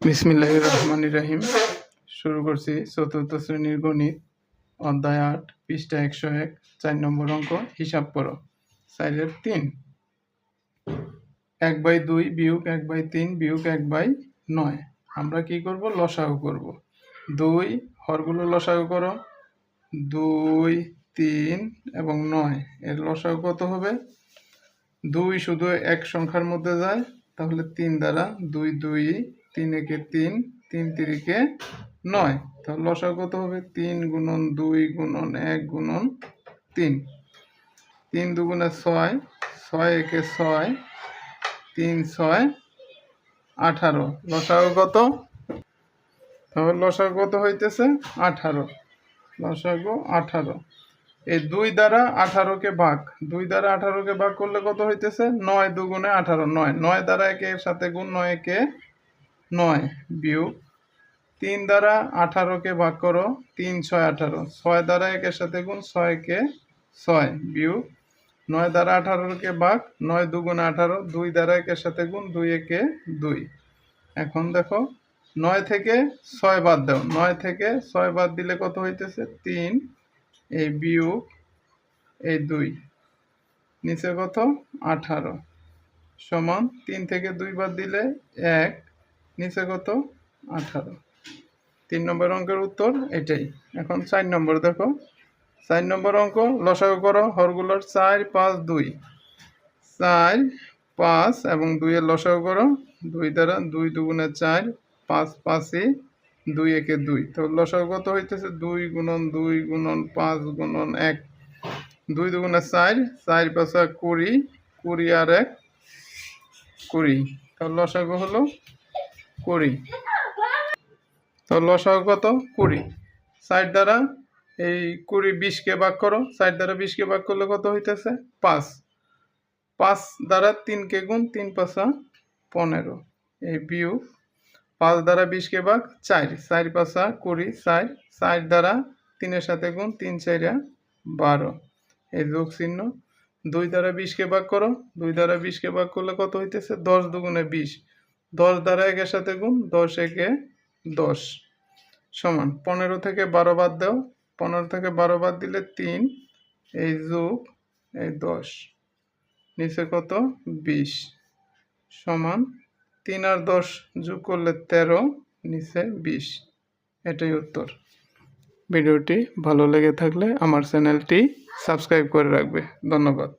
বিসমিল্লাহ রহমান রাহিম। শুরু করছি চতুর্থ শ্রেণির গণিত, অধ্যায় আট, পৃষ্ঠা একশো এক, চার নম্বর অঙ্ক, হিসাব করো। সাইডের তিন। এক বাই দুই বিয়োগ এক বাই তিন বিয়োগ এক বাই নয়। আমরা কি করব? লসাগু করব। দুই, হরগুলো লসাগু করো। দুই, তিন এবং নয়। এর লসাগু কত হবে? দুই শুধু এক সংখ্যার মধ্যে যায়, তাহলে তিন দ্বারা দুই দুই তিন একে তিন তিন তিরিকে নয়। তাহলে লসাগু কত হবে? তিন গুণন দুই গুণন এক গুণন তিন। তিন দুগুণে ছয় ছয় একে ছয়, তিন ছয়, আঠারো। লসাগু কত? তাহলে লসাগু কত হইতেছে? আঠারো। লসাগু আঠারো। এই দুই দ্বারা আঠারোকে ভাগ। দুই দ্বারা আঠারোকে ভাগ করলে কত হইতেছে? নয় দুগুণে আঠারো। নয়। নয় দ্বারা একের সাথে গুণ, নয় একে নয়, বিয়োগ। তিন দ্বারা আঠারোকে ভাগ করো, তিন ছয় আঠারো। ছয় দ্বারা একের সাথে গুণ ছয়কে ছয়, বিয়োগ। নয় দ্বারা আঠারোকে ভাগ, নয় দুগুণে আঠারো। দুই দ্বারা একের সাথে গুণ দুই একে দুই। এখন দেখো, নয় থেকে ছয় বাদ দাও। নয় থেকে ছয় বাদ দিলে কত হইতেছে? তিন। এই বিয়োগ, এই দুই। নিচে কত? আঠারো। সমান তিন থেকে দুই বাদ দিলে এক। নিচে কত? আঠারো। তিন নম্বর অঙ্কের উত্তর এটাই। এখন চার নম্বর দেখো। চার নম্বর অঙ্ক, লসাগু করো, হরগুলোর চার, পাঁচ, দুই। চার, পাঁচ এবং দুইয়ের লসাগু করো। দুই দ্বারা দুই দুগুণে চার, পাঁচ, পাঁচে দুই, একে দুই। তো লসাগু কত হইতেছে? দুই গুণন দুই গুণন পাঁচ গুণন এক। দুই দুগুণে চার চার পাঁচা কুড়ি কুড়ি আর এক কুড়ি। তো লসাগু হলো কুড়ি। তো লসাগু কত? কুড়ি। ষাট দ্বারা এই কুড়ি বিশকে ভাগ করো। ষাট দ্বারা বিশকে ভাগ করলে কত হইতেছে? পাঁচ। পাঁচ দ্বারা তিনকে গুণ তিন পাঁচা পনেরো। এই বিয়োগ। পাঁচ দ্বারা বিশকে ভাগ চার। চার পাঁচা কুড়ি, চার। চার দ্বারা তিনের সাথে গুণ তিন চাইরা বারো। এই যোগ চিহ্ন। দুই দ্বারা বিশকে ভাগ করো। দুই দ্বারা বিশকে ভাগ করলে কত হইতেছে? দশ দুগুণে বিশ। দশ দ্বারা একের সাথে গুণ, দশ একে দশ। সমান, পনেরো থেকে বারো বাদ দাও। পনেরো থেকে বারো বাদ দিলে তিন, এই যোগ, এই দশ। নিচে কত? বিশ। সমান, তিন আর দশ যোগ করলে তেরো, নিচে বিশ। এটাই উত্তর। ভিডিওটি ভালো লেগে থাকলে আমার চ্যানেলটি সাবস্ক্রাইব করে রাখবে। ধন্যবাদ।